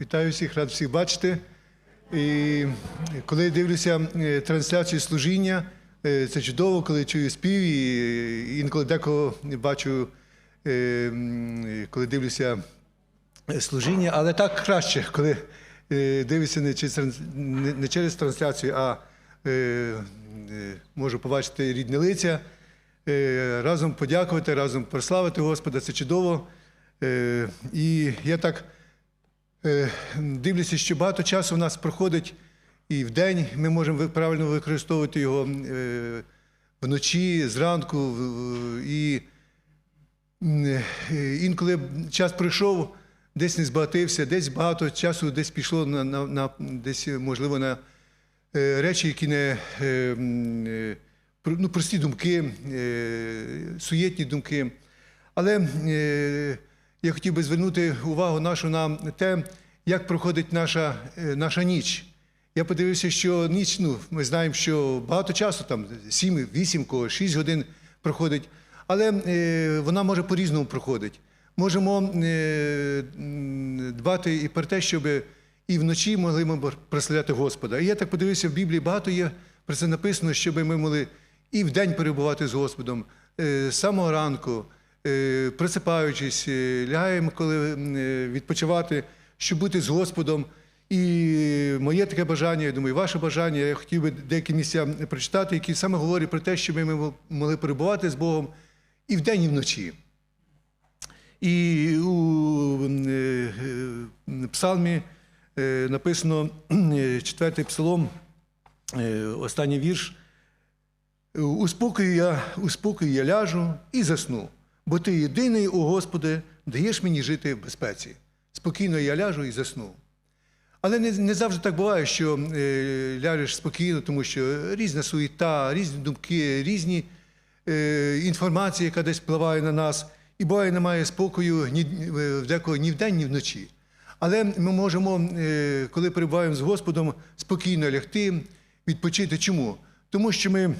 Вітаю всіх, рад всіх бачити. І коли дивлюся е, трансляцію служіння, е, це чудово, коли чую спів, і інколи декого бачу, е, коли дивлюся служіння, але так краще, коли дивишся не через, трансляцію, а можу побачити рідне лиця, разом подякувати, разом прославити Господа, це чудово. І я так е, дивлюся, що багато часу в нас проходить і в день ми можемо правильно використовувати його е, вночі, зранку. І е, інколи час пройшов, десь не збагатився, десь багато часу десь пішло на, на, на десь, можливо, на речі, які не ну, прості думки, суєтні думки. Але я хотів би звернути увагу нашу на те, як проходить наша, е, наша ніч. Я подивився, що ніч, ну, ми знаємо, що багато часу, там 7, 8, кого 6 годин проходить, але е, вона може по-різному проходить. Можемо е, дбати і про те, щоб і вночі могли ми прославляти Господа. І я так подивився в Біблії, багато є про це написано, щоб ми могли і вдень перебувати з Господом, е, з самого ранку, е, просипаючись, е, лягаємо, коли е, відпочивати, щоб бути з Господом. І моє таке бажання, я думаю, ваше бажання, я хотів би деякі місця прочитати, які саме говорять про те, щоб ми могли перебувати з Богом і вдень, і вночі. І у псалмі написано четвертий псалом, останній вірш. У спокою я, у спокою я ляжу і засну, бо ти єдиний, о Господи, даєш мені жити в безпеці. Спокійно я ляжу і засну. Але не, не завжди так буває, що е, ляжеш спокійно, тому що різна суєта, різні думки, різні е, інформація, яка десь впливає на нас. І буває, немає спокою ні, е, декого ні вдень, ні вночі. Але ми можемо, е, коли перебуваємо з Господом, спокійно лягти, відпочити. Чому? Тому що ми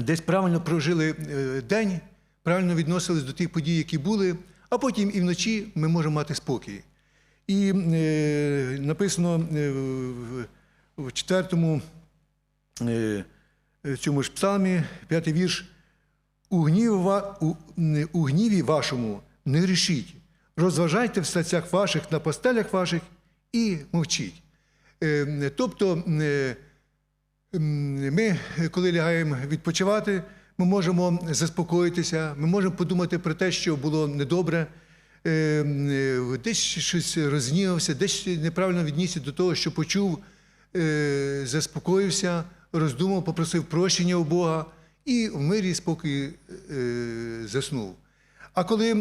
десь правильно прожили е, день, правильно відносились до тих подій, які були, а потім і вночі ми можемо мати спокій. І е, написано е, в, четвертому е, цьому ж псалмі, п'ятий вірш. У гніві, ва- у, у гніві вашому не грішіть, розважайте в серцях ваших на постелях ваших і мовчіть. Е, тобто, е, ми, коли лягаємо відпочивати, ми можемо заспокоїтися, ми можемо подумати про те, що було недобре, е, е, десь щось розгнівався, десь неправильно віднісся до того, що почув, е, заспокоївся, роздумав, попросив прощення у Бога і в мирі спокій е, заснув. А коли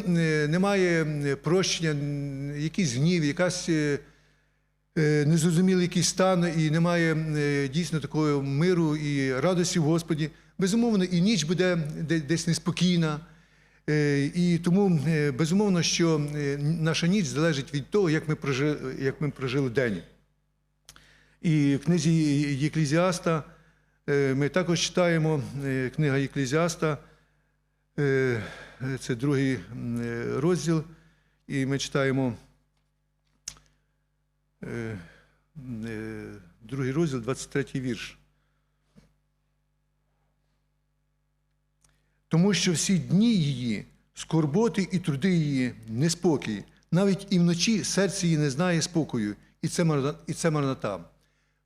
немає прощення, якийсь гнів, якась незрозумілий якийсь стан, і немає дійсно такого миру і радості в Господі, безумовно, і ніч буде десь неспокійна. Е, І тому, е, безумовно, що е, наша ніч залежить від того, як ми прожили, як ми прожили день. І в книзі Єклізіаста ми також читаємо книга Єклізіаста, це другий розділ, і ми читаємо другий розділ, 23 вірш. Тому що всі дні її, скорботи і труди її неспокій, навіть і вночі серце її не знає спокою, і це марно- і це марнота.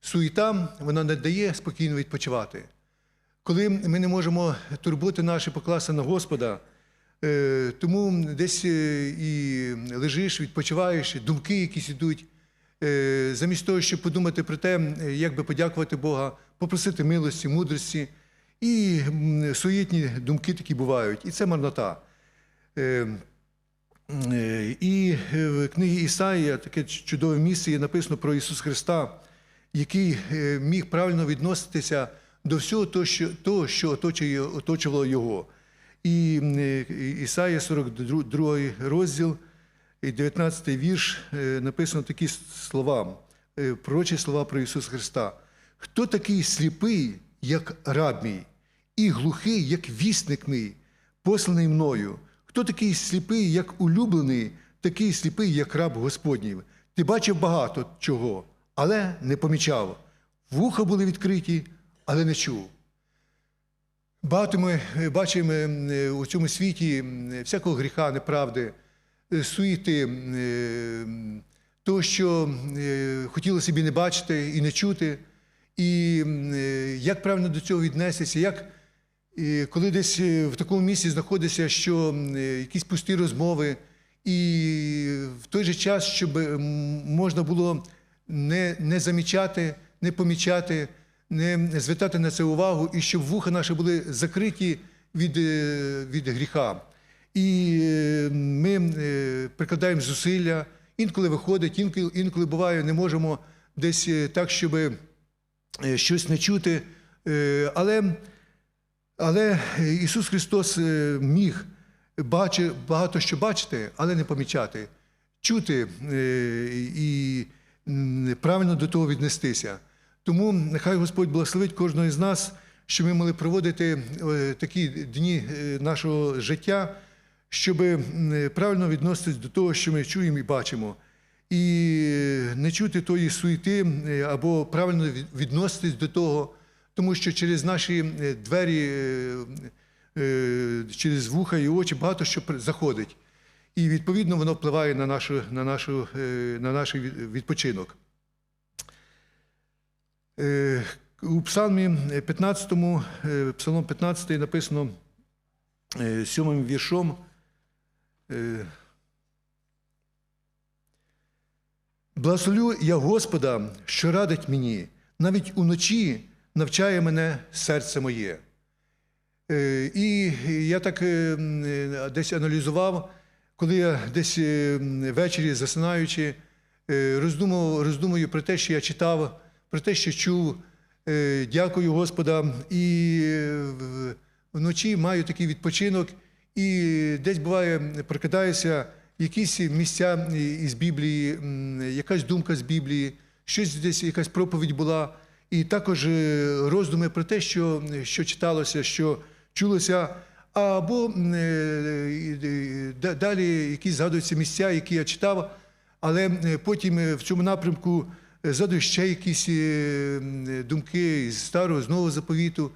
Суєта вона не дає спокійно відпочивати. Коли ми не можемо турботи наші покласти на Господа, е, тому десь е, і лежиш, відпочиваєш, думки якісь ідуть. Е, Замість того, щоб подумати про те, як би подякувати Бога, попросити милості, мудрості. І суєтні думки такі бувають. І це марнота. Е, Е, І е, в книгі Ісаїя таке чудове місце є написано про Ісуса Христа, який міг правильно відноситися до всього того, що, оточувало Його. І Ісаїя 42 розділ, і 19 вірш написано такі слова, пророчі слова про Ісуса Христа. Хто такий сліпий, як раб мій, і глухий, як вісник мій, посланий мною? Хто такий сліпий, як улюблений, такий сліпий, як раб Господній? Ти бачив багато чого, але не помічав. Вуха були відкриті, але не чув. Багато ми е, бачимо е, у цьому світі всякого гріха, неправди, е, м, того, що хотілося собі не бачити і не чути. І е, як правильно до цього віднестися, як коли десь е, в такому місці знаходишся, що е, якісь пусті розмови, і в той же час, щоб можна було не, не замічати, не помічати, не звертати на це увагу, і щоб вуха наші були закриті від, е, від гріха. І е, ми е, прикладаємо зусилля, інколи виходить, інколи, інколи буває, не можемо десь е, так, щоб е, щось не чути. Е, Але але Ісус Христос е, міг бачи, багато що бачити, але не помічати, чути е, і правильно до того віднестися. Тому нехай Господь благословить кожного із нас, що ми могли проводити е, такі дні е, нашого життя, щоб правильно відноситись до того, що ми чуємо і бачимо. І не чути тої суєти е, або правильно відноситись до того, тому що через наші е, двері, е, через вуха і очі багато що заходить. І відповідно воно впливає на, нашу, на, нашу, на наш відпочинок. У Псалмі 15, е, Псалом 15 написано сьомим віршом. е, Благословлю я Господа, що радить мені, навіть уночі навчає мене серце моє. Е, І я так е, е, десь аналізував, коли я десь ввечері засинаючи, роздумував, роздумую про те, що я читав, про те, що чув. Дякую Господа. І вночі маю такий відпочинок, і десь буває, прокидаюся якісь місця із Біблії, якась думка з Біблії, щось десь якась проповідь була. І також е, роздуми про те, що, що читалося, що чулося. Або е, е, да- далі якісь згадуються місця, які я читав, але е, потім е, в цьому напрямку е, згадую ще якісь е, думки з старого, з нового заповіту.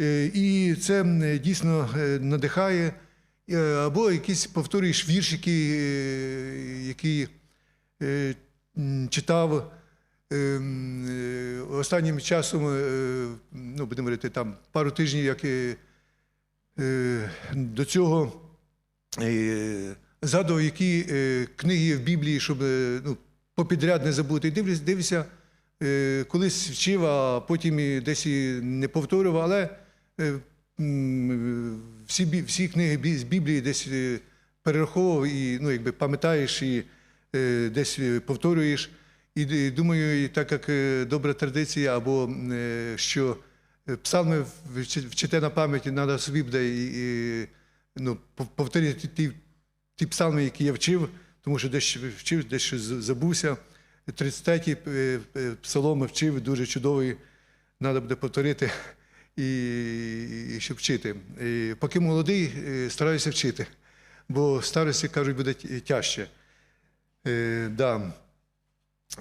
Е, І це дійсно е, надихає. Е, Або якісь повторюєш віршики, е, які е, читав. Ем, е, Останнім часом, е, ну, будемо говорити, там пару тижнів, як е, е, до цього е, згадував, які е, книги в Біблії, щоб е, ну, попідряд не забути. Дивлюсь, дивлюся, е, колись вчив, а потім десь і не повторював, але е, всі, всі книги з Біблії десь е, перераховував і ну, якби пам'ятаєш і е, десь е, повторюєш. І думаю, і так як добра традиція, або що псалми вчите на пам'яті, треба собі буде і, ну, повторити ті, ті псалми, які я вчив, тому що десь вчив, десь забувся. 33-й е, е, псалом вчив, дуже чудовий, треба буде повторити і, щоб вчити. І поки молодий, е, стараюся вчити, бо старості, кажуть, буде тяжче. Е, да.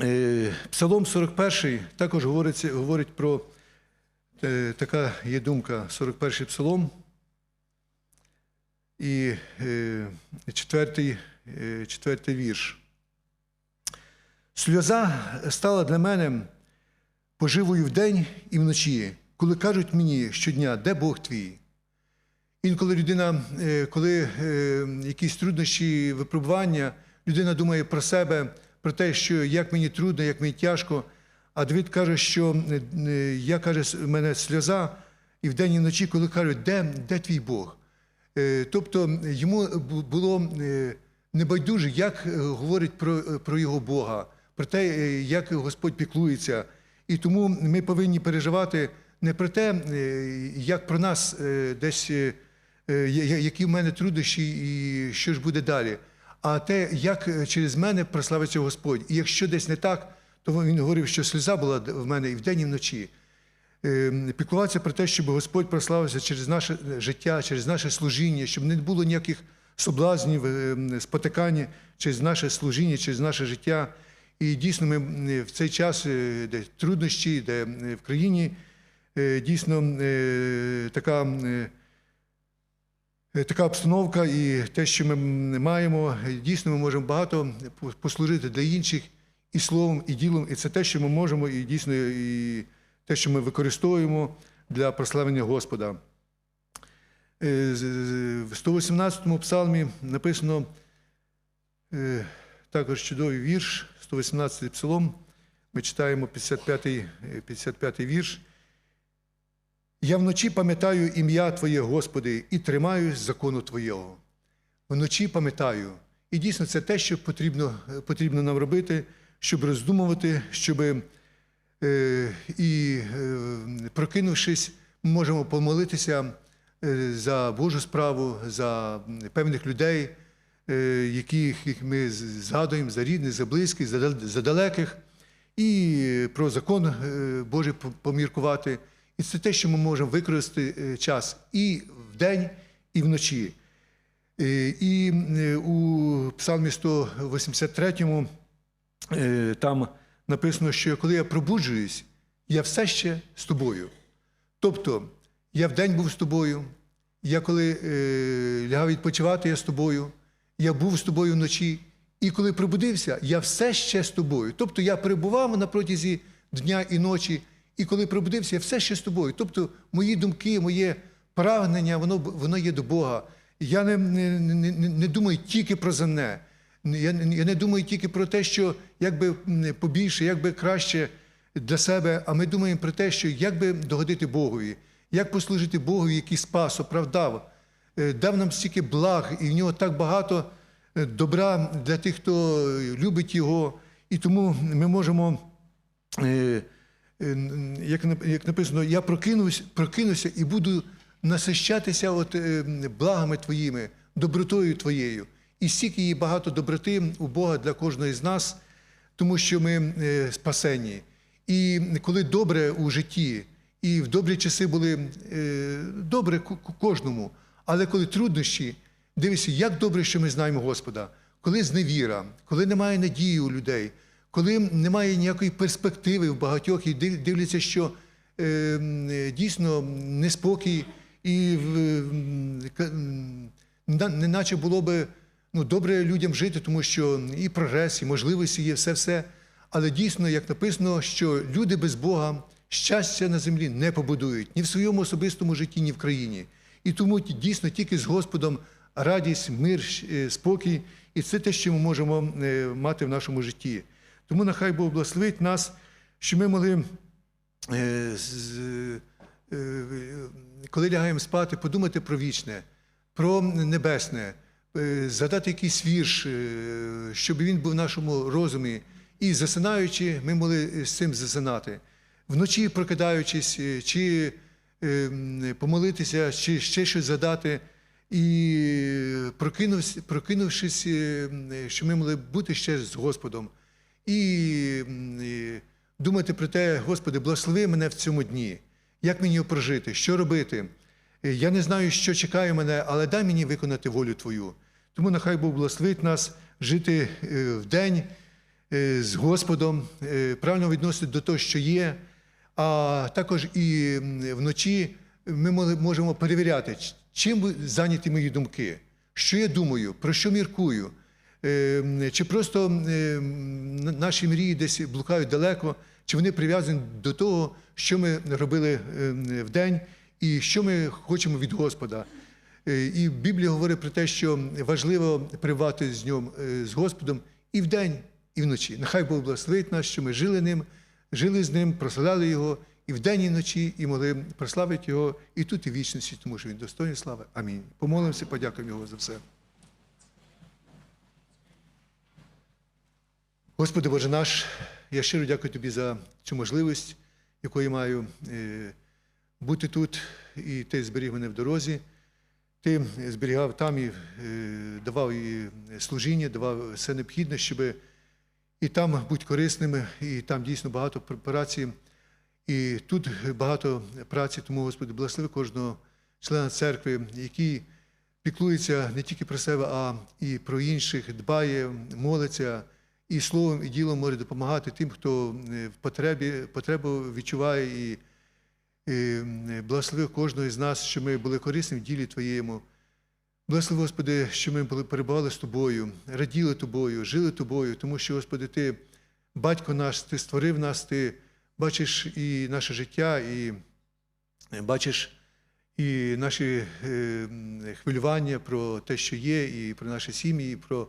Е, Псалом 41 також говорить, говорить про е, така є думка, 41 псалом. І е, четвертий, е, четвертий вірш. Сльоза стала для мене поживою вдень і вночі, коли кажуть мені щодня, де Бог твій? Інколи людина, е, коли е, якісь труднощі, випробування, людина думає про себе, про те, що як мені трудно, як мені тяжко. А Давид каже, що е, я каже, в мене сльоза, і вдень і вночі, коли кажуть, де, де твій Бог? Тобто йому було небайдуже, як говорить про, про його Бога, про те, як Господь піклується. І тому ми повинні переживати не про те, е, як про нас е, десь, е, які в мене труднощі і що ж буде далі, а те, як через мене прославиться Господь. І якщо десь не так, то він говорив, що сльоза була в мене і вдень, і вночі. Е, Піклуватися про те, щоб Господь прославився через наше життя, через наше служіння, щоб не було ніяких соблазнів, е, спотикань через наше служіння, через наше життя. І дійсно, ми в цей час, де труднощі, де в країні дійсно е, така. е, Е, така обстановка і те, що ми маємо, е, дійсно ми можемо багато послужити для інших і словом, і ділом. І це те, що ми можемо, і дійсно і те, що ми використовуємо для прославлення Господа. Е, В 118-му псалмі написано е, також чудовий вірш, 118-й псалом. Ми читаємо 55-й е, 55-й вірш. Я вночі пам'ятаю ім'я Твоє, Господи, і тримаюсь закону Твого. Вночі пам'ятаю. І дійсно це те, що потрібно, потрібно нам робити, щоб роздумувати, щоб е, і е, прокинувшись, ми можемо помолитися е, за Божу справу, за певних людей, е, яких ми згадуємо за рідних, за близьких, за за далеких, і про закон е, Божий поміркувати. І це те, що ми можемо використати е, час і вдень, і вночі. Е, І е, у Псалмі 183 е, там написано, що коли я пробуджуюсь, я все ще з тобою. Тобто, я вдень був з тобою, я коли лягав відпочивати, я з тобою, я був з тобою вночі, і коли пробудився, я все ще з тобою. Тобто я перебував на протязі дня і ночі, і коли пробудився, я все ще з тобою. Тобто мої думки, моє прагнення, воно, воно є до Бога. Я не, не, не, не- думаю тільки про земне. Я, я не думаю тільки про те, що як би побільше, як би краще для себе, а ми думаємо про те, що як би догодити Богові, як послужити Богові, який спас, оправдав, е, дав нам стільки благ, і в нього так багато е, добра для тих, хто любить його. І тому ми можемо. Е, як, як написано, я прокинусь, прокинуся і буду насищатися от, е, благами твоїми, добротою твоєю. І стільки є багато доброти у Бога для кожного з нас, тому що ми е, спасені. І коли добре у житті, і в добрі часи були добре кожному, але коли труднощі, дивися, як добре, що ми знаємо Господа, коли зневіра, коли немає надії у людей, коли немає ніякої перспективи в багатьох і дивляться, що е, е, дійсно неспокій і к- неначе було би ну, добре людям жити, тому що і прогрес, і можливості є все-все. Але дійсно, як написано, що люди без Бога щастя на землі не побудують ні в своєму особистому житті, ні в країні. І тому дійсно тільки з Господом радість, мир, е, спокій, і це те, що ми можемо е, мати в нашому житті. Тому нехай Бог благословить нас, що ми могли, е, е, коли лягаємо спати, подумати про вічне, про небесне, е, згадати якийсь вірш, щоб він був в нашому розумі. І засинаючи, ми могли з цим засинати. Вночі прокидаючись, чи помолитися, чи ще щось задати. І прокинувшись, що ми могли бути ще з Господом. І, думати про те, Господи, благослови мене в цьому дні. Як мені прожити, що робити? Е, Я не знаю, що чекає мене, але дай мені виконати волю Твою. Тому нехай Бог благословить нас жити е, в день е, з Господом, правильно відносити до того, що є, а також і вночі ми можемо перевіряти, чим зайняті мої думки, що я думаю, про що міркую. Е, м, Чи просто м, е, м, наші мрії десь блукають далеко, чи вони прив'язані до того, що ми робили е, в день і що ми хочемо від Господа. Е, І Біблія говорить про те, що важливо привати з ньому, е, з Господом і вдень, і вночі. Нехай Бог благословить нас, що ми жили ним, жили з ним, прославляли його і вдень, і вночі, і могли прославити його і тут, і в вічності, тому що він достойний слави. Амінь. Помолимося, подякуємо його за все. Господи Боже наш, я щиро дякую Тобі за цю можливість, яку я маю е, бути тут, і Ти зберіг мене в дорозі. Ти зберігав там і е, давав і служіння, давав все необхідне, щоб і там бути корисними, і там дійсно багато праці, і тут багато праці. Тому, Господи, благослови кожного члена церкви, який піклується не тільки про себе, а і про інших, дбає, молиться і словом, і ділом може допомагати тим, хто е, в потребі, потребу відчуває і, і благослови кожного з нас, що ми були корисні в ділі Твоєму. Благослови, Господи, що ми перебували з Тобою, раділи Тобою, жили Тобою, тому що, Господи, Ти батько наш, Ти створив нас, Ти бачиш і наше життя, і бачиш і наші е, хвилювання про те, що є, і про наші сім'ї, і про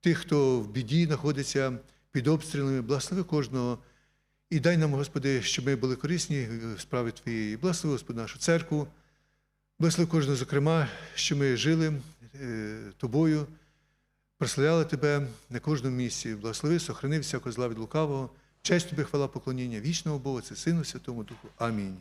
тих, хто в біді знаходиться під обстрілами. Благослови кожного. І дай нам, Господи, щоб ми були корисні в справі Твоєї. Благослови, Господи, нашу церкву. Благослови кожного, зокрема, що ми жили е, Тобою, прославляли Тебе на кожному місці. Благослови, сохрани всякого зла від лукавого. Честь Тобі, хвала, поклоніння вічного Бога, це Сину Святому Духу. Амінь.